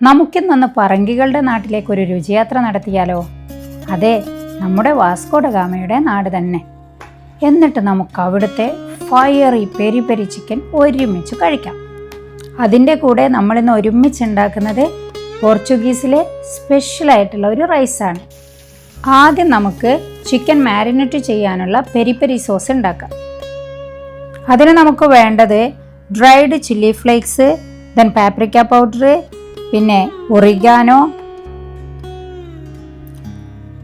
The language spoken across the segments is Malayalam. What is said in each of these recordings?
നമുക്കിന്നൊന്ന് പറങ്കികളുടെ നാട്ടിലേക്ക് ഒരു രുചിയാത്ര നടത്തിയാലോ? അതെ നമ്മുടെ വാസ്കോഡ ഗാമയുടെ നാട് തന്നെ. എന്നിട്ട് നമുക്ക് അവിടുത്തെ ഫയറി പെരി പെരി ചിക്കൻ ഒരുമിച്ച് കഴിക്കാം. അതിന്റെ കൂടെ നമ്മളിന്ന് ഒരുമിച്ച് ഉണ്ടാക്കുന്നത് പോർച്ചുഗീസിലെ സ്പെഷ്യലായിട്ടുള്ള ഒരു റൈസാണ് ആദ്യം നമുക്ക് ചിക്കൻ മാരിനേറ്റ് ചെയ്യാനുള്ള പെരി പെരി സോസ് ഉണ്ടാക്കാം. അതിന് നമുക്ക് വേണ്ടത് dried chilli flakes then paprika powder പിന്നെ ഒറിഗാനോ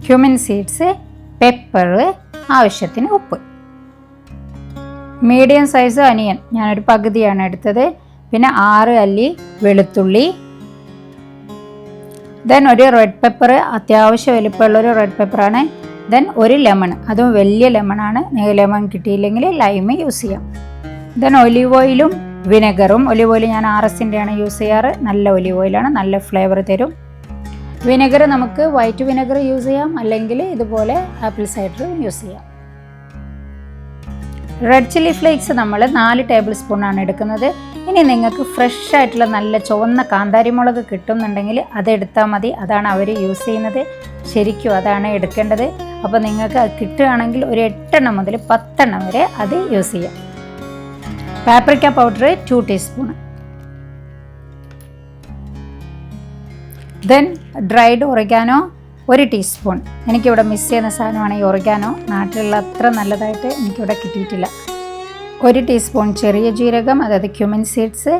ക്യൂമിൻ സീഡ്സ് പെപ്പർ ആവശ്യത്തിന് ഉപ്പ്. മീഡിയം സൈസ് അനിയൻ ഞാനൊരു പകുതിയാണ് എടുത്തത്. പിന്നെ ആറ് അല്ലി വെളുത്തുള്ളി. ദെൻ ഒരു റെഡ് പെപ്പർ അത്യാവശ്യം വലിപ്പമുള്ള ഒരു റെഡ് പെപ്പറാണ് ദെൻ ഒരു ലെമൺ അതും വലിയ ലെമണാണ് ലെമൺ കിട്ടിയില്ലെങ്കിൽ ലൈമ് യൂസ് ചെയ്യാം. ദെൻ ഒലിവ് ഓയിലും വിനെഗറും ഒലിവ് ഓയിൽ ഞാൻ ആർ എസിന്റെയാണ് യൂസ് ചെയ്യാറ്. നല്ല ഒലിവ് ഓയിലാണ് നല്ല ഫ്ലേവർ തരും. വിനെഗർ നമുക്ക് വൈറ്റ് വിനെഗർ യൂസ് ചെയ്യാം അല്ലെങ്കിൽ ഇതുപോലെ ആപ്പിൾ സൈഡർ യൂസ് ചെയ്യാം. റെഡ് ചില്ലി ഫ്ലേക്സ് നമ്മൾ നാല് ടേബിൾ സ്പൂണാണ് എടുക്കുന്നത്. ഇനി നിങ്ങൾക്ക് ഫ്രഷ് ആയിട്ടുള്ള നല്ല ചുവന്ന കാന്താരിമുളക് കിട്ടുന്നുണ്ടെങ്കിൽ അതെടുത്താൽ മതി. അതാണ് അവർ യൂസ് ചെയ്യുന്നത്. ശരിക്കും അതാണ് എടുക്കേണ്ടത്. അപ്പോൾ നിങ്ങൾക്ക് അത് കിട്ടുകയാണെങ്കിൽ ഒരു എട്ടെണ്ണം മുതൽ പത്തെണ്ണം വരെ അത് യൂസ് ചെയ്യാം. Paprika powder two teaspoon then dried oregano ഒരു ടീസ്പൂൺ എനിക്കിവിടെ മിസ് ചെയ്യുന്ന സാധനമാണ് ഈ ഒറിഗാനോ നാട്ടിലുള്ള അത്ര നല്ലതായിട്ട് എനിക്കിവിടെ കിട്ടിയിട്ടില്ല. ഒരു ടീസ്പൂൺ ചെറിയ ജീരകം അതായത് cumin seeds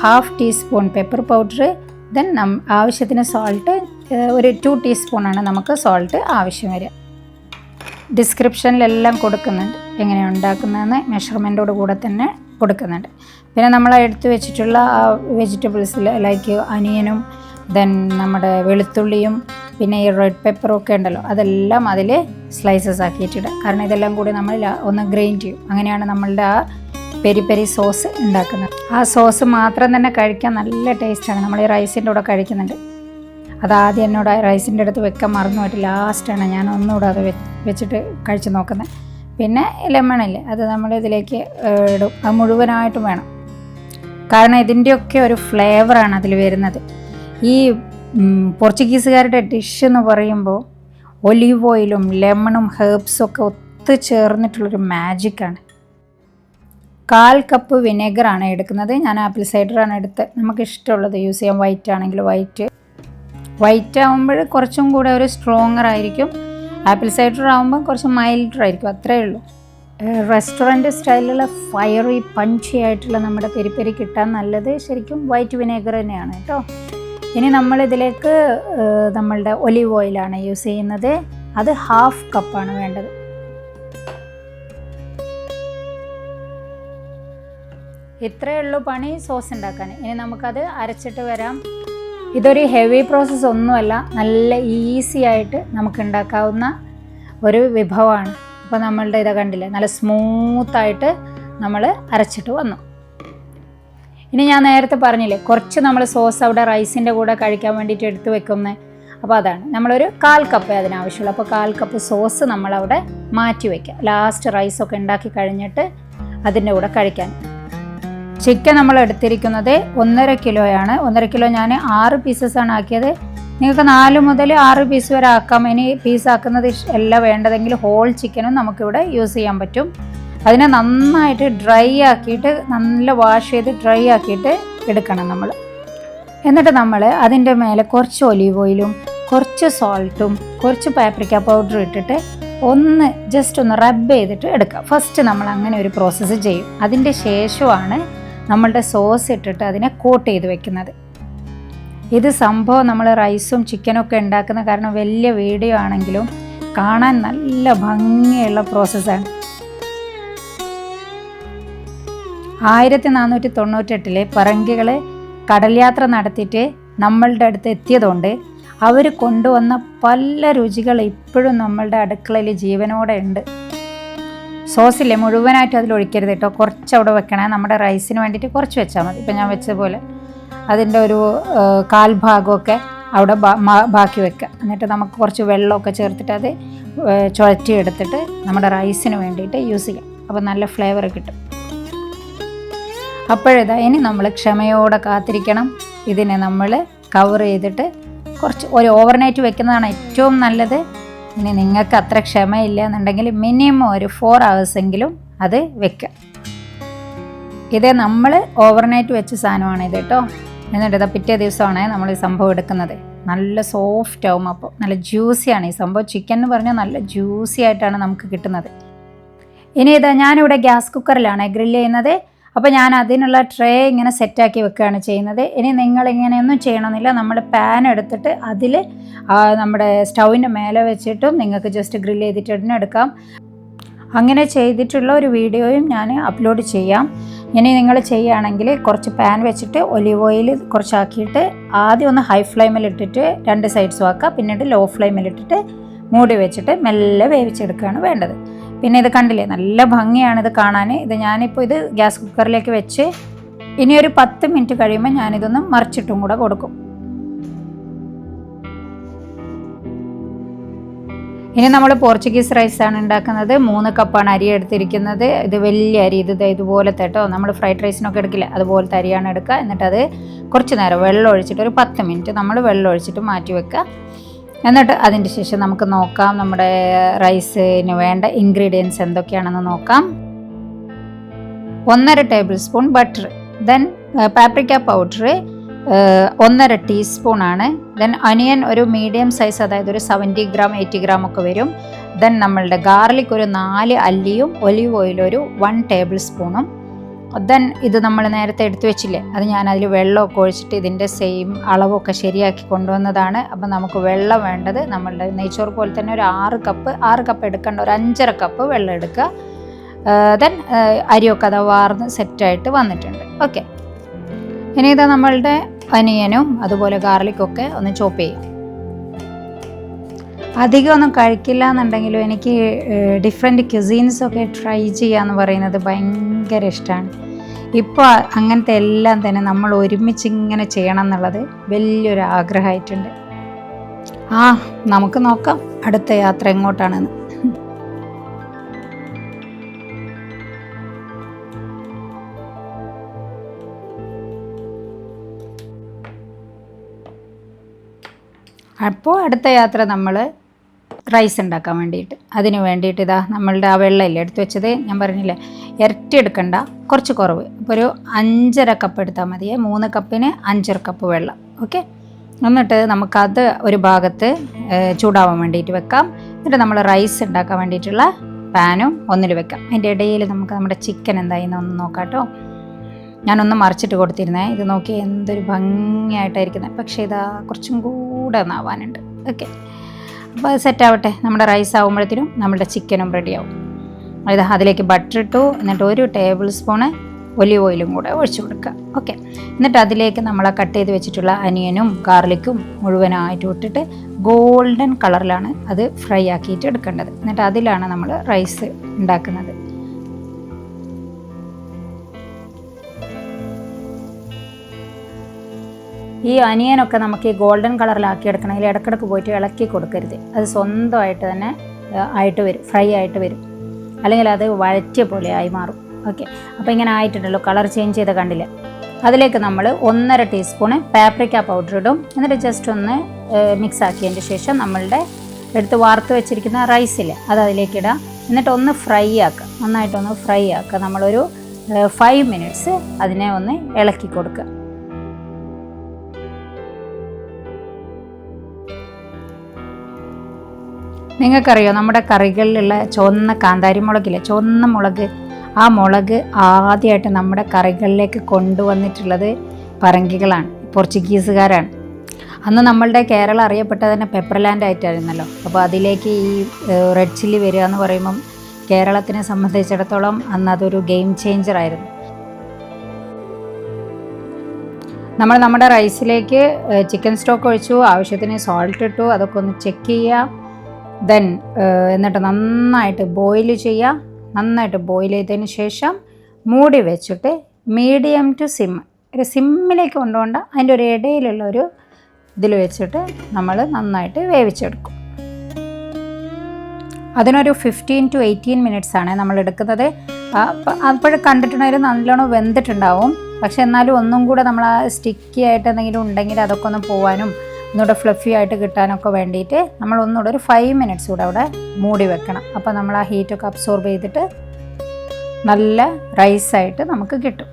half teaspoon pepper powder then നം ആവശ്യത്തിന് സോൾട്ട് ഒരു ടു ടീസ്പൂണാണ് നമുക്ക് സോൾട്ട് ആവശ്യം വരിക. ഡിസ്ക്രിപ്ഷനിലെല്ലാം കൊടുക്കുന്നുണ്ട്. എങ്ങനെയാണ് ഉണ്ടാക്കുന്നതെന്ന് മെഷർമെന്റോട് കൂടെ തന്നെ കൊടുക്കുന്നുണ്ട്. പിന്നെ നമ്മൾ എടുത്തു വെച്ചിട്ടുള്ള വെജിറ്റബിൾസിൽ ലൈക്ക് അനിയനും ദെൻ നമ്മുടെ വെളുത്തുള്ളിയും പിന്നെ ഈ റെഡ് പെപ്പറും ഒക്കെ ഉണ്ടല്ലോ അതെല്ലാം അതിൽ സ്ലൈസസ് ആക്കിയിട്ടിടുക. കാരണം ഇതെല്ലാം കൂടി നമ്മൾ ഒന്ന് ഗ്രൈൻഡ് ചെയ്യും. അങ്ങനെയാണ് നമ്മളുടെ ആ പെരി പെരി സോസ് ഉണ്ടാക്കുന്നത്. ആ സോസ് മാത്രം തന്നെ കഴിക്കാൻ നല്ല ടേസ്റ്റാണ് നമ്മൾ ഈ റൈസിന്റെ കൂടെ കഴിക്കുന്നുണ്ട്. അതാദ്യം എന്നോട് റൈസിന്റെ അടുത്ത് വെക്കാൻ മറന്നു പോയിട്ട് ലാസ്റ്റാണ് ഞാൻ ഒന്നുകൂടെ അത് വെച്ചിട്ട് കഴിച്ച് നോക്കുന്നത്. പിന്നെ ലെമണില്ലേ അത് നമ്മൾ ഇതിലേക്ക് ഇടും. അത് മുഴുവനായിട്ടും വേണം. കാരണം ഇതിന്റെയൊക്കെ ഒരു ഫ്ലേവറാണ് അതിൽ വരുന്നത്. ഈ പോർച്ചുഗീസുകാരുടെ ഡിഷ് എന്ന് പറയുമ്പോൾ ഒലീവ് ഓയിലും ലെമണും ഹേർബ്സും ഒക്കെ ഒത്തുചേർന്നിട്ടുള്ളൊരു മാജിക്കാണ്. കാൽ കപ്പ് വിനെഗറാണ് എടുക്കുന്നത്. ഞാൻ ആപ്പിൾ സൈഡറാണ് എടുത്ത്. നമുക്ക് ഇഷ്ടമുള്ളത് യൂസ് ചെയ്യാം. വൈറ്റ് ആണെങ്കിൽ വൈറ്റ്. വൈറ്റ് ആകുമ്പോൾ കുറച്ചും കൂടെ ഒരു സ്ട്രോങ്ങർ ആയിരിക്കും ആപ്പിൾ സൈഡർ ആകുമ്പോൾ കുറച്ച് മൈൽഡർ ആയിരിക്കും അത്രയേ ഉള്ളൂ റെസ്റ്റോറന്റ് സ്റ്റൈലുള്ള ഫയറി പഞ്ചി ആയിട്ടുള്ള നമ്മുടെ പെരി പെരി കിട്ടാൻ നല്ലത് ശരിക്കും വൈറ്റ് വിനേഗർ തന്നെയാണ് കേട്ടോ. ഇനി നമ്മളിതിലേക്ക് നമ്മളുടെ ഒലിവ് ഓയിലാണ് യൂസ് ചെയ്യുന്നത്. അത് ഹാഫ് കപ്പാണ് വേണ്ടത്. ഇത്രയേ ഉള്ളൂ പണി സോസ് ഉണ്ടാക്കാൻ. ഇനി നമുക്കത് അരച്ചിട്ട് വരാം. ഇതൊരു ഹെവി പ്രോസസ്സ് ഒന്നുമല്ല. നല്ല ഈസി ആയിട്ട് നമുക്ക് ഉണ്ടാക്കാവുന്ന ഒരു വിഭവമാണ്. അപ്പോൾ നമ്മളുടെ ഇതാ കണ്ടില്ലേ? നല്ല സ്മൂത്തായിട്ട് നമ്മൾ അരച്ചിട്ട് വന്നു. ഇനി ഞാൻ നേരത്തെ പറഞ്ഞില്ലേ കുറച്ച് നമ്മൾ സോസ് അവിടെ റൈസിന്റെ കൂടെ കഴിക്കാൻ വേണ്ടിയിട്ട് എടുത്ത് വെക്കുന്നത് അപ്പോൾ അതാണ്. നമ്മളൊരു കാൽ കപ്പ് അതിനാവശ്യമുള്ളൂ. അപ്പോൾ കാൽ കപ്പ് സോസ് നമ്മളവിടെ മാറ്റി വയ്ക്കുക ലാസ്റ്റ് റൈസൊക്കെ ഉണ്ടാക്കി കഴിഞ്ഞിട്ട് അതിന്റെ കൂടെ കഴിക്കാൻ. ചിക്കൻ നമ്മൾ എടുത്തിരിക്കുന്നത് ഒന്നര കിലോയാണ്. ഒന്നര കിലോ ഞാൻ ആറ് പീസസ് ആണ് ആക്കിയത്. നിങ്ങൾക്ക് നാല് മുതൽ ആറ് പീസ് വരെ ആക്കാം. ഇനി പീസ് ആക്കുന്നത് എല്ലാം വേണ്ടതെങ്കിൽ ഹോൾ ചിക്കനും നമുക്കിവിടെ യൂസ് ചെയ്യാൻ പറ്റും. അതിനെ നന്നായിട്ട് ഡ്രൈ ആക്കിയിട്ട് നല്ല വാഷ് ചെയ്ത് ഡ്രൈ ആക്കിയിട്ട് എടുക്കണം നമ്മൾ എന്നിട്ട് നമ്മൾ അതിന്റെ മേലെ കുറച്ച് ഒലീവ് ഓയിലും കുറച്ച് സോൾട്ടും കുറച്ച് പാപ്രിക്ക പൗഡറും ഇട്ടിട്ട് ഒന്ന് ജസ്റ്റ് ഒന്ന് റബ്ബ് ചെയ്തിട്ട് എടുക്കുക ഫസ്റ്റ് നമ്മൾ അങ്ങനെ ഒരു പ്രോസസ്സ് ചെയ്യും. അതിന്റെ ശേഷമാണ് നമ്മളുടെ സോസ് ഇട്ടിട്ട് അതിനെ കോട്ട് ചെയ്ത് വെക്കുന്നത്. ഇത് സംഭവം നമ്മൾ റൈസും ചിക്കനും ഒക്കെ ഉണ്ടാക്കുന്ന കാരണം വലിയ വീഡിയോ ആണെങ്കിലും കാണാൻ നല്ല ഭംഗിയുള്ള പ്രോസസ്സാണ് ആയിരത്തി നാനൂറ്റി തൊണ്ണൂറ്റെട്ടിലെ പറങ്കികൾ കടൽ യാത്ര നടത്തിയിട്ട് നമ്മളുടെ അടുത്ത് എത്തിയതുകൊണ്ട് അവർ കൊണ്ടുവന്ന പല രുചികൾ ഇപ്പോഴും നമ്മളുടെ അടുക്കളയിൽ ജീവനോടെ ഉണ്ട്. സോസില്ലേ? മുഴുവനായിട്ട് അതിൽ ഒഴിക്കരുത് കേട്ടോ. കുറച്ച് അവിടെ വെക്കണേ. നമ്മുടെ റൈസിന് വേണ്ടിയിട്ട് കുറച്ച് വെച്ചാൽ മതി. ഇപ്പം ഞാൻ വെച്ചതുപോലെ അതിന്റെ ഒരു കാൽ ഭാഗമൊക്കെ അവിടെ ബാക്കി വെക്കുക എന്നിട്ട് നമുക്ക് കുറച്ച് വെള്ളമൊക്കെ ചേർത്തിട്ട് അത് ചുഴറ്റി എടുത്തിട്ട് നമ്മുടെ റൈസിന് വേണ്ടിയിട്ട് യൂസ് ചെയ്യാം. അപ്പോൾ നല്ല ഫ്ലേവർ കിട്ടും. അപ്പോഴിതാ ഇനി നമ്മൾ ക്ഷമയോടെ കാത്തിരിക്കണം. ഇതിനെ നമ്മൾ കവർ ചെയ്തിട്ട് കുറച്ച് ഒരു ഓവർനൈറ്റ് വെക്കുന്നതാണ് ഏറ്റവും നല്ലത്. ഇനി നിങ്ങൾക്ക് അത്ര ക്ഷമയില്ല എന്നുണ്ടെങ്കിൽ മിനിമം ഒരു ഫോർ എങ്കിലും അത് വെക്കുക. ഇത് നമ്മൾ ഓവർനൈറ്റ് വെച്ച സാധനമാണ് ഇത് കേട്ടോ. എന്നിട്ട് ഇതാ പിറ്റേ ദിവസമാണ് നമ്മൾ ഈ സംഭവം എടുക്കുന്നത്. നല്ല സോഫ്റ്റ് ആവും അപ്പോൾ. നല്ല ജ്യൂസിയാണ് ഈ സംഭവം. ചിക്കൻ എന്ന് പറഞ്ഞാൽ നല്ല ജ്യൂസി ആയിട്ടാണ് നമുക്ക് കിട്ടുന്നത്. ഇനി ഇതാ ഞാനിവിടെ ഗ്യാസ് കുക്കറിലാണ് ഗ്രില്ല് ചെയ്യുന്നത്. അപ്പോൾ ഞാൻ അതിനുള്ള ട്രേ ഇങ്ങനെ സെറ്റാക്കി വെക്കുകയാണ് ചെയ്യുന്നത്. ഇനി നിങ്ങൾ ഇങ്ങനെയൊന്നും ചെയ്യണമെന്നില്ല. നമ്മൾ പാൻ എടുത്തിട്ട് അതിൽ നമ്മുടെ സ്റ്റൗവിന്റെ മേലെ വെച്ചിട്ടും നിങ്ങൾക്ക് ജസ്റ്റ് ഗ്രില്ല് ചെയ്തിട്ട് തന്നെ എടുക്കാം. അങ്ങനെ ചെയ്തിട്ടുള്ള ഒരു വീഡിയോയും ഞാൻ അപ്ലോഡ് ചെയ്യാം. ഇനി നിങ്ങൾ ചെയ്യുകയാണെങ്കിൽ കുറച്ച് പാൻ വെച്ചിട്ട് ഒലിവ് ഓയിൽ കുറച്ചാക്കിയിട്ട് ആദ്യം ഒന്ന് ഹൈ ഫ്ലെയിമിൽ ഇട്ടിട്ട് രണ്ട് സൈഡ്സും ആക്കുക പിന്നീട് ലോ ഫ്ലെയിമിൽ ഇട്ടിട്ട് മൂടി വെച്ചിട്ട് മെല്ലെ വേവിച്ചെടുക്കുകയാണ് വേണ്ടത്. പിന്നെ ഇത് കണ്ടില്ലേ? നല്ല ഭംഗിയാണ് ഇത് കാണാൻ ഇത് ഞാനിപ്പോൾ ഇത് ഗ്യാസ് കുക്കറിലേക്ക് വെച്ച് ഇനി ഒരു പത്ത് മിനിറ്റ് കഴിയുമ്പോൾ ഞാനിതൊന്ന് മറിച്ചിട്ടും കൂടെ കൊടുക്കും. ഇനി നമ്മൾ പോർച്ചുഗീസ് റൈസ് ആണ് ഉണ്ടാക്കുന്നത്. മൂന്ന് കപ്പാണ് അരി എടുത്തിരിക്കുന്നത്. ഇത് വലിയ അരി ഇത് ഇതുപോലത്തെ കേട്ടോ നമ്മൾ ഫ്രൈഡ് റൈസിനൊക്കെ എടുക്കില്ല? അതുപോലത്തെ അരിയാണ് എടുക്കുക. എന്നിട്ട് അത് കുറച്ച് നേരം വെള്ളം ഒഴിച്ചിട്ട് ഒരു പത്ത് മിനിറ്റ് നമ്മൾ വെള്ളം ഒഴിച്ചിട്ട് മാറ്റി വെക്കുക. എന്നിട്ട് അതിന്റെ ശേഷം നമുക്ക് നോക്കാം നമ്മുടെ റൈസിന് വേണ്ട ഇൻഗ്രീഡിയൻസ് എന്തൊക്കെയാണെന്ന് നോക്കാം. ഒന്നര tablespoon butter then paprika powder ഒന്നര ടീസ്പൂൺ ആണ്. ദെൻ അനിയൻ ഒരു മീഡിയം സൈസ് അതായത് ഒരു സെവന്റി ഗ്രാം എയ്റ്റി ഗ്രാം ഒക്കെ വരും. ദെൻ നമ്മളുടെ ഗാർലിക് ഒരു നാല് അല്ലിയും ഒലിവ് ഓയിൽ ഒരു വൺ ടേബിൾ സ്പൂണും ദെൻ ഇത് നമ്മൾ നേരത്തെ എടുത്തു വെച്ചില്ലേ? അത് ഞാൻ അതിൽ വെള്ളമൊക്കെ ഒഴിച്ചിട്ട് ഇതിന്റെ സെയിം അളവൊക്കെ ശരിയാക്കി കൊണ്ടുവന്നതാണ്. അപ്പം നമുക്ക് വെള്ളം വേണ്ടത് നമ്മളുടെ നെയ്ച്ചോറ് പോലെ തന്നെ ഒരു ആറ് കപ്പ് ആറ് കപ്പ് എടുക്കേണ്ട ഒരു അഞ്ചര കപ്പ് വെള്ളം എടുക്കുക. ദെൻ അരിയൊക്കെ അത് വാർന്ന് സെറ്റായിട്ട് വന്നിട്ടുണ്ട്. ഓക്കെ ഇനി ഇത് നമ്മളുടെ അനിയനും അതുപോലെ ഗാർലിക്കൊക്കെ ഒന്ന് ചോപ്പ് ചെയ്യും. അധികം ഒന്നും കഴിക്കില്ല എന്നുണ്ടെങ്കിലും എനിക്ക് ഡിഫറെന്റ് ക്യുസീൻസ് ഒക്കെ ട്രൈ എന്ന് പറയുന്നത് ഭയങ്കര ഇഷ്ടമാണ് ഇപ്പോൾ അങ്ങനത്തെ എല്ലാം തന്നെ നമ്മൾ ഒരുമിച്ച് ഇങ്ങനെ ചെയ്യണം എന്നുള്ളത് വലിയൊരു ആഗ്രഹമായിട്ടുണ്ട്. ആ നമുക്ക് നോക്കാം അടുത്ത യാത്ര എങ്ങോട്ടാണെന്ന്. അപ്പോൾ അടുത്ത യാത്ര നമ്മൾ റൈസ് ഉണ്ടാക്കാൻ വേണ്ടിയിട്ട്. അതിന് വേണ്ടിയിട്ട് ഇതാ നമ്മളുടെ ആ വെള്ളമില്ലേ എടുത്തു വെച്ചത്? ഞാൻ പറഞ്ഞില്ലേ ഇരട്ടി എടുക്കണ്ട കുറച്ച് കുറവ്. ഇപ്പോൾ ഒരു അഞ്ചര കപ്പ് എടുത്താൽ മതിയേ മൂന്ന് കപ്പിന് അഞ്ചര കപ്പ് വെള്ളം. ഓക്കെ എന്നിട്ട് നമുക്കത് ഒരു ഭാഗത്ത് ചൂടാവാൻ വേണ്ടിയിട്ട് വെക്കാം. എന്നിട്ട് നമ്മൾ റൈസ് ഉണ്ടാക്കാൻ വേണ്ടിയിട്ടുള്ള പാനും ഒന്നിൽ വെക്കാം. അതിന്റെ ഇടയിൽ നമുക്ക് നമ്മുടെ ചിക്കൻ എന്തായി ഒന്ന് നോക്കാം കേട്ടോ ഞാനൊന്ന് മറിച്ചിട്ട് കൊടുത്തിരുന്നേ. ഇത് നോക്കി എന്തൊരു ഭംഗിയായിട്ടായിരിക്കുന്നത് പക്ഷേ ഇതാ കുറച്ചും കൂടെ ഒന്നാവാനുണ്ട്. ഓക്കെ അപ്പോൾ അത് സെറ്റ് ആവട്ടെ. നമ്മുടെ റൈസ് ആകുമ്പോഴത്തേനും നമ്മുടെ ചിക്കനും റെഡിയാവും ഇത് അതിലേക്ക് ബട്ടർ ഇട്ടു എന്നിട്ട് ഒരു ടേബിൾ സ്പൂണ് ഒലിവ് ഓയിലും കൂടെ ഒഴിച്ചു കൊടുക്കുക. ഓക്കെ എന്നിട്ട് അതിലേക്ക് നമ്മൾ കട്ട് ചെയ്ത് വെച്ചിട്ടുള്ള അനിയനും ഗാർലിക്കും മുഴുവനായിട്ട് ഇട്ടിട്ട് ഗോൾഡൻ കളറിലാണ് അത് ഫ്രൈ ആക്കിയിട്ട് എടുക്കേണ്ടത്. എന്നിട്ട് അതിലാണ് നമ്മൾ റൈസ് ഉണ്ടാക്കുന്നത്. ഈ അനിയനൊക്കെ നമുക്ക് ഈ ഗോൾഡൻ കളറിലാക്കി എടുക്കണമെങ്കിൽ ഇടക്കിടക്ക് പോയിട്ട് ഇളക്കി കൊടുക്കരുത്. അത് സ്വന്തമായിട്ട് തന്നെ ആയിട്ട് വരും. ഫ്രൈ ആയിട്ട് വരും. അല്ലെങ്കിൽ അത് വഴറ്റിയ പോലെ ആയി മാറും. ഓക്കെ. അപ്പോൾ ഇങ്ങനെ ആയിട്ടുണ്ടല്ലോ കളർ ചേഞ്ച് ചെയ്ത് കണ്ടില്ല? അതിലേക്ക് നമ്മൾ ഒന്നര ടീസ്പൂണ് പാപ്രിക്ക പൗഡർ ഇടും. എന്നിട്ട് ജസ്റ്റ് ഒന്ന് മിക്സ് ആക്കിയതിന്റെ ശേഷം നമ്മളുടെ എടുത്ത് വാർത്ത് വെച്ചിരിക്കുന്ന റൈസിൽ അത് അതിലേക്ക് ഇടാം. എന്നിട്ട് ഒന്ന് ഫ്രൈ ആക്കുക. നന്നായിട്ടൊന്ന് ഫ്രൈ ആക്കുക. നമ്മളൊരു ഫൈവ് മിനിറ്റ്സ് അതിനെ ഒന്ന് ഇളക്കി കൊടുക്കുക. നിങ്ങൾക്കറിയോ നമ്മുടെ കറികളിലുള്ള ചുവന്ന കാന്താരി മുളകില്ലേ? ചുവന്ന മുളക്. ആ മുളക് ആദ്യമായിട്ട് നമ്മുടെ കറികളിലേക്ക് കൊണ്ടുവന്നിട്ടുള്ളത് പറങ്കികളാണ്. പോർച്ചുഗീസുകാരാണ്. അന്ന് നമ്മളുടെ കേരളം അറിയപ്പെട്ടത് തന്നെ പെപ്പർ ലാൻഡ് ആയിട്ടായിരുന്നല്ലോ. അപ്പോൾ അതിലേക്ക് ഈ റെഡ് ചില്ലി വരിക എന്ന് പറയുമ്പം കേരളത്തിനെ സംബന്ധിച്ചിടത്തോളം അന്ന് അതൊരു ഗെയിം ചേഞ്ചർ ആയിരുന്നു. നമ്മൾ നമ്മുടെ റൈസിലേക്ക് ചിക്കൻ സ്റ്റോക്ക് ഒഴിച്ചു ആവശ്യത്തിന് സോൾട്ട് ഇട്ടു അതൊക്കെ ഒന്ന് ചെക്ക് ചെയ്യുക. ദെൻ എന്നിട്ട് നന്നായിട്ട് ബോയിൽ ചെയ്യുക നന്നായിട്ട് ബോയിൽ ചെയ്തതിന് ശേഷം മൂടി വെച്ചിട്ട് മീഡിയം ടു സിം ഒരു സിമ്മിലേക്ക് കൊണ്ടുകൊണ്ട് അതിന്റെ ഒരു ഇടയിലുള്ള ഒരു ഇതിൽ വെച്ചിട്ട് നമ്മൾ നന്നായിട്ട് വേവിച്ചെടുക്കും. അതിനൊരു ഫിഫ്റ്റീൻ ടു എയ്റ്റീൻ മിനിറ്റ്സ് ആണ് നമ്മൾ എടുക്കുന്നത്. അപ്പോഴും കണ്ടിട്ടുണ്ടെങ്കിൽ നല്ലോണം വെന്തിട്ടുണ്ടാവും. പക്ഷെ എന്നാലും ഒന്നും കൂടെ നമ്മൾ ആ സ്റ്റിക്കി ആയിട്ട് എന്തെങ്കിലും ഉണ്ടെങ്കിൽ അതൊക്കെ ഒന്ന് പോവാനും ഒന്നുകൂടെ ഫ്ലഫി ആയിട്ട് കിട്ടാനൊക്കെ വേണ്ടിയിട്ട് നമ്മൾ ഒന്നുകൂടെ ഒരു ഫൈവ് മിനിറ്റ്സ് കൂടെ അവിടെ മൂടി വെക്കണം. അപ്പോൾ നമ്മൾ ആ ഹീറ്റൊക്കെ അബ്സോർബ് ചെയ്തിട്ട് നല്ല റൈസായിട്ട് നമുക്ക് കിട്ടും.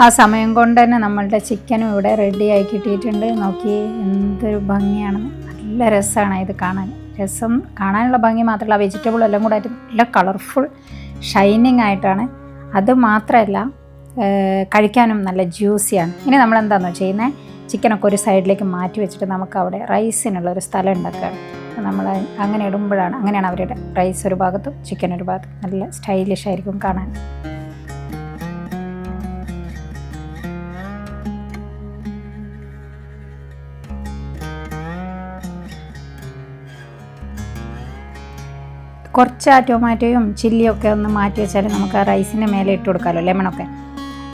ആ സമയം കൊണ്ട് തന്നെ നമ്മളുടെ ചിക്കനും ഇവിടെ റെഡിയായി കിട്ടിയിട്ടുണ്ട്. നോക്കി എന്തൊരു ഭംഗിയാണെന്ന്. നല്ല രസമാണ് ഇത് കാണാൻ. രസം കാണാനുള്ള ഭംഗി മാത്രമല്ല വെജിറ്റബിൾ എല്ലാം കൂടെ ആയിട്ട് നല്ല കളർഫുൾ ഷൈനിങ് ആയിട്ടാണ്. അത് മാത്രമല്ല കഴിക്കാനും നല്ല ജ്യൂസിയാണ് ഇനി നമ്മൾ എന്താണെന്നോ ചെയ്യുന്നത് ചിക്കനൊക്കെ ഒരു സൈഡിലേക്ക് മാറ്റി വെച്ചിട്ട് നമുക്ക് അവിടെ റൈസിനുള്ള ഒരു സ്ഥലം ഉണ്ടാക്കുകയാണ് നമ്മൾ അങ്ങനെ ഇടുമ്പോഴാണ് അങ്ങനെയാണ് അവരുടെ റൈസ് ഒരു ഭാഗത്തും ചിക്കൻ ഒരു ഭാഗത്തും നല്ല സ്റ്റൈലിഷ് ആയിരിക്കും കാണാൻ. കുറച്ച് ആ ടൊമാറ്റോയും ചില്ലിയൊക്കെ ഒന്ന് മാറ്റി വെച്ചാൽ നമുക്ക് ആ റൈസിന്റെ മേലെ ഇട്ട് കൊടുക്കാമല്ലോ ലെമണൊക്കെ.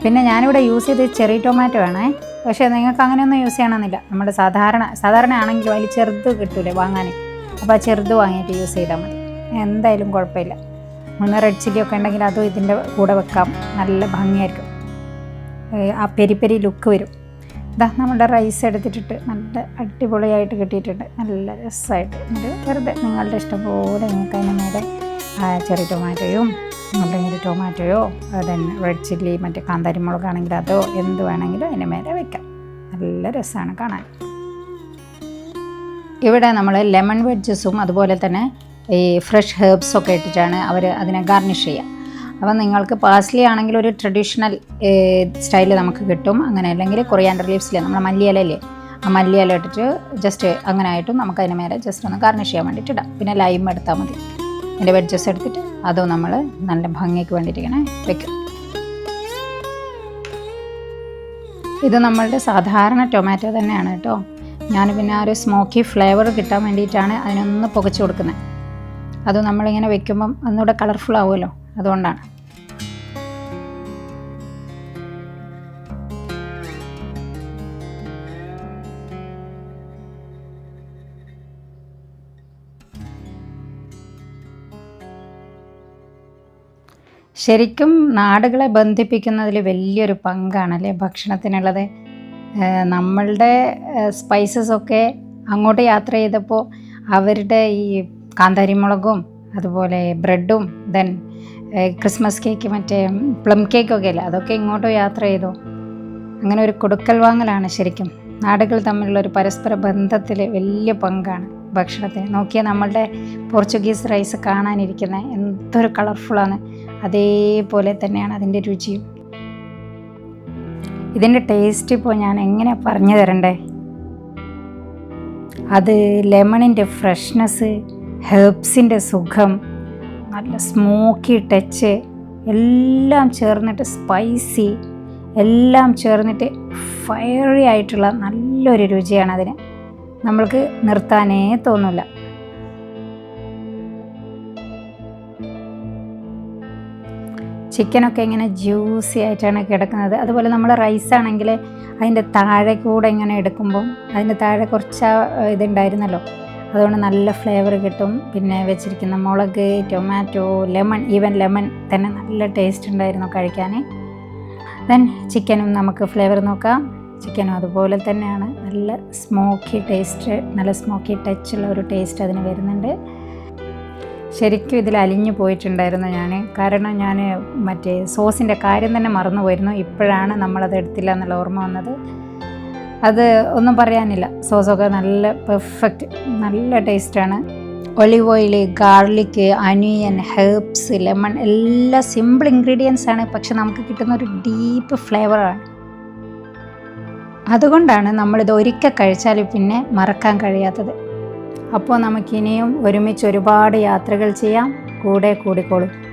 പിന്നെ ഞാനിവിടെ യൂസ് ചെയ്ത് ചെറിയ ടൊമാറ്റോ ആണേ. പക്ഷേ നിങ്ങൾക്ക് അങ്ങനെയൊന്നും യൂസ് ചെയ്യണമെന്നില്ല നമ്മുടെ സാധാരണ സാധാരണ ആണെങ്കിൽ അതിൽ ചെറുത് കിട്ടൂലേ വാങ്ങാൻ. അപ്പോൾ ആ ചെറുത് വാങ്ങിയിട്ട് യൂസ് ചെയ്താൽ മതി. എന്തായാലും കുഴപ്പമില്ല. ഒന്ന് റെഡ് ചില്ലിയൊക്കെ ഉണ്ടെങ്കിൽ അതും ഇതിന്റെ കൂടെ വെക്കാം. നല്ല ഭംഗിയായിരിക്കും. ആ പെരി പെരി ലുക്ക് വരും. ഇതാ നമ്മുടെ റൈസ് എടുത്തിട്ടിട്ട് നല്ല അടിപൊളിയായിട്ട് കിട്ടിയിട്ടുണ്ട്. നല്ല രസമായിട്ട്. എന്നിട്ട് വെറുതെ നിങ്ങളുടെ ഇഷ്ടം പോലെ നിങ്ങൾക്ക് അതിന്റെ മേലെ ആ, ചെറിയ ടൊമാറ്റോയും അല്ലെങ്കിൽ ടൊമാറ്റോയോ അതന്നെ റെഡ് ചില്ലി മറ്റേ കാന്താരി മുളകാണെങ്കിൽ അതോ എന്ത് വേണമെങ്കിലും അതിന്റെ മേലെ വെക്കാം. നല്ല രസമാണ് കാണാൻ. ഇവിടെ നമ്മൾ ലെമൺ വെഡ്ജസും അതുപോലെ തന്നെ ഈ ഫ്രഷ് ഹെർബ്സ് ഒക്കെ ഇട്ടിട്ടാണ് അവർ അതിനെ ഗാർണിഷ് ചെയ്യുക അപ്പം നിങ്ങൾക്ക് പാസ്ലി ആണെങ്കിൽ ഒരു ട്രഡീഷണൽ സ്റ്റൈൽ നമുക്ക് കിട്ടും. അങ്ങനെ അല്ലെങ്കിൽ കൊറിയാൻഡർ ലീവ്സിലെ നമ്മൾ മല്ലിയിലല്ലേ ആ മല്ലിയില ഇട്ടിട്ട് ജസ്റ്റ് അങ്ങനെ ആയിട്ടും നമുക്ക് അതിന് മേലെ ജസ്റ്റ് ഒന്ന് ഗാർണിഷ് ചെയ്യാൻ വേണ്ടിയിട്ട് ഇടാം. പിന്നെ ലൈം എടുത്താൽ മതി. അതിന്റെ വെഡ്ജസ് എടുത്തിട്ട് അതും നമ്മൾ നല്ല ഭംഗിക്ക് വേണ്ടിയിട്ട് ഇങ്ങനെ വെക്കും. ഇത് നമ്മളുടെ സാധാരണ ടൊമാറ്റോ തന്നെയാണ് കേട്ടോ. ഞാൻ പിന്നെ ആ ഒരു സ്മോക്കി ഫ്ലേവർ കിട്ടാൻ വേണ്ടിയിട്ടാണ് അതിനൊന്ന് പുകച്ചു കൊടുക്കുന്നത്. അത് നമ്മളിങ്ങനെ വെക്കുമ്പം ഒന്നുകൂടെ കളർഫുൾ ആവുമല്ലോ അതുകൊണ്ടാണ്. ശരിക്കും നാടുകളെ ബന്ധിപ്പിക്കുന്നതിൽ വലിയൊരു പങ്കാണ് അല്ലേ ഭക്ഷണത്തിനുള്ളത് നമ്മളുടെ സ്പൈസസ് ഒക്കെ അങ്ങോട്ട് യാത്ര ചെയ്തപ്പോൾ അവരുടെ ഈ കാന്താരിമുളകും അതുപോലെ ബ്രെഡും ദെൻ ക്രിസ്മസ് കേക്ക് മറ്റേ പ്ലം കേക്കൊക്കെ അല്ലേ അതൊക്കെ ഇങ്ങോട്ട് യാത്ര ചെയ്തു. അങ്ങനെ ഒരു കൊടുക്കൽ വാങ്ങലാണ് ശരിക്കും. നാടുകൾ തമ്മിലുള്ള ഒരു പരസ്പര ബന്ധത്തിൽ വലിയ പങ്കാണ് ഭക്ഷണത്തിന്. നോക്കിയാൽ നമ്മളുടെ പോർച്ചുഗീസ് റൈസ് കാണാനിരിക്കുന്നത് എന്തൊരു കളർഫുള്ളാണ് അതേപോലെ തന്നെയാണ് അതിന്റെ രുചിയും. ഇതിന്റെ ടേസ്റ്റ് ഇപ്പോൾ ഞാൻ എങ്ങനെ പറഞ്ഞു തരണ്ടേ? അത് ലെമണിന്റെ ഫ്രഷ്നെസ് ഹെർബ്സിന്റെ സുഖം നല്ല സ്മോക്കി ടച്ച് എല്ലാം ചേർന്നിട്ട് സ്പൈസി എല്ലാം ചേർന്നിട്ട് ഫയറി ആയിട്ടുള്ള നല്ലൊരു രുചിയാണ് അതിന്. നമ്മൾക്ക് നിർത്താനേ തോന്നില്ല ചിക്കനൊക്കെ ഇങ്ങനെ ജ്യൂസി ആയിട്ടാണ് കിടക്കുന്നത്. അതുപോലെ നമ്മൾ റൈസ് ആണെങ്കിൽ അതിന്റെ താഴെ കൂടെ ഇങ്ങനെ എടുക്കുമ്പം അതിന്റെ താഴെ കുറച്ച് ഇതുണ്ടായിരുന്നല്ലോ. അതുകൊണ്ട് നല്ല ഫ്ലേവർ കിട്ടും. പിന്നെ വെച്ചിരിക്കുന്ന മുളക് ടൊമാറ്റോ ലെമൺ ഈവൻ ലെമൺ തന്നെ നല്ല ടേസ്റ്റ് ഉണ്ടായിരുന്നു കഴിക്കാൻ ദെൻ ചിക്കനും നമുക്ക് ഫ്ലേവർ നോക്കാം. ചിക്കനും അതുപോലെ തന്നെയാണ്. നല്ല സ്മോക്കി ടേസ്റ്റ് നല്ല സ്മോക്കി ടച്ചുള്ള ഒരു ടേസ്റ്റ് അതിന് വരുന്നുണ്ട്. ശരിക്കും ഇതിൽ അലിഞ്ഞു പോയിട്ടുണ്ടായിരുന്നു ഞാൻ കാരണം ഞാൻ മറ്റേ സോസിന്റെ കാര്യം തന്നെ മറന്നു പോയിരുന്നു. ഇപ്പോഴാണ് നമ്മളത് എടുത്തില്ല എന്നുള്ള ഓർമ്മ വന്നത്. അത് ഒന്നും പറയാനില്ല. സോസൊക്കെ നല്ല പെർഫെക്റ്റ് നല്ല ടേസ്റ്റാണ്. Olive oil garlic onion herbs lemon എല്ലാ സിമ്പിൾ ഇൻഗ്രീഡിയൻസ് ആണ്. പക്ഷെ നമുക്ക് കിട്ടുന്ന ഒരു ഡീപ്പ് ഫ്ലേവറാണ്. അതുകൊണ്ടാണ് നമ്മളിത് ഒരിക്കൽ കഴിച്ചാൽ പിന്നെ മറക്കാൻ കഴിയാത്തത്. അപ്പോൾ നമുക്കിനിയും ഒരുമിച്ച് ഒരുപാട് യാത്രകൾ ചെയ്യാം. കൂടെ കൂടിക്കോളും.